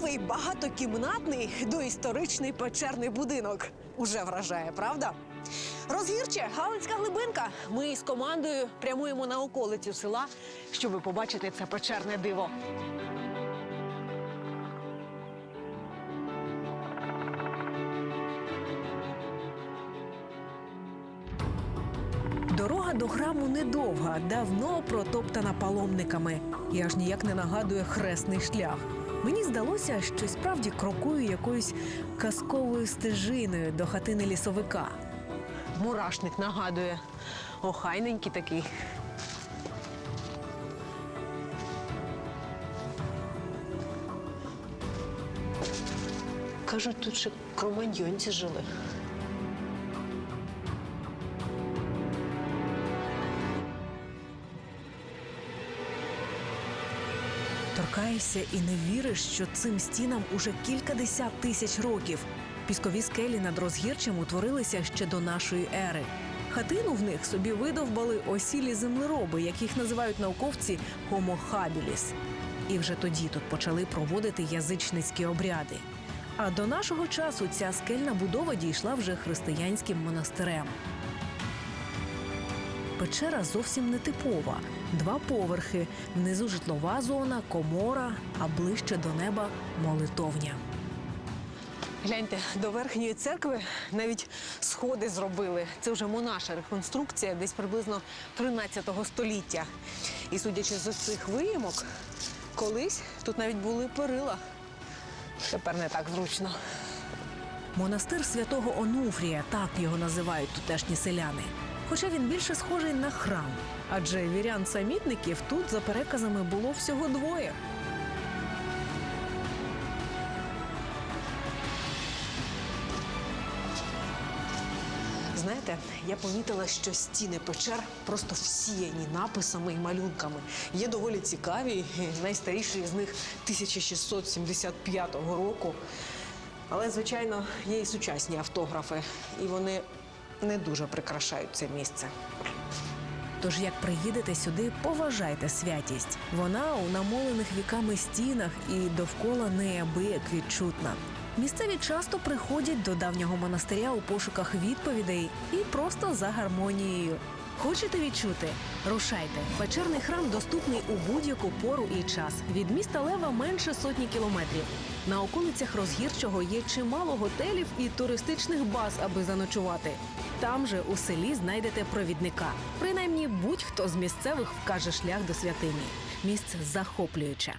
Такий багатокімнатний доісторичний печерний будинок. Уже вражає, правда? Розгірче, Галицька глибинка. Ми з командою прямуємо на околицю села, щоб побачити це печерне диво. Дорога до храму недовга, давно протоптана паломниками і аж ніяк не нагадує хресний шлях. Мені здалося, що справді крокую якоюсь казковою стежиною до хатини лісовика. Мурашник нагадує. Охайненький такий. Кажуть, тут ще кроманьйонці жили. Торкаєшся і не віриш, що цим стінам уже кількадесят тисяч років. Піскові скелі над розгірчем утворилися ще до нашої ери. Хатину в них собі видовбали осілі землероби, яких називають науковці habilis. І вже тоді тут почали проводити язичницькі обряди. А до нашого часу ця скельна будова дійшла вже християнським монастирем. Печера зовсім не типова. Два поверхи, внизу житлова зона, комора, а ближче до неба молитовня. Гляньте, до верхньої церкви навіть сходи зробили. Це вже монаша реконструкція, десь приблизно 13 століття. І судячи з цих виїмок, колись тут навіть були перила. Тепер не так зручно. Монастир святого Онуфрія, так його називають тутешні селяни. Хоча він більше схожий на храм, адже вірян-самітників тут, за переказами, було всього двоє. Знаєте, я помітила, що стіни печер просто всіяні написами і малюнками. Є доволі цікаві, найстаріший з них 1675 року. Але, звичайно, є і сучасні автографи, і вони не дуже прикрашають це місце. Тож, як приїдете сюди, поважайте святість. Вона у намолених віками стінах і довкола неабияк відчутна. Місцеві часто приходять до давнього монастиря у пошуках відповідей і просто за гармонією. Хочете відчути? Рушайте. Печерний храм доступний у будь-яку пору і час. Від міста Лева менше сотні кілометрів. На околицях Розгірчого є чимало готелів і туристичних баз, аби заночувати. Там же у селі знайдете провідника. Принаймні будь-хто з місцевих вкаже шлях до святині. Місце захоплююче.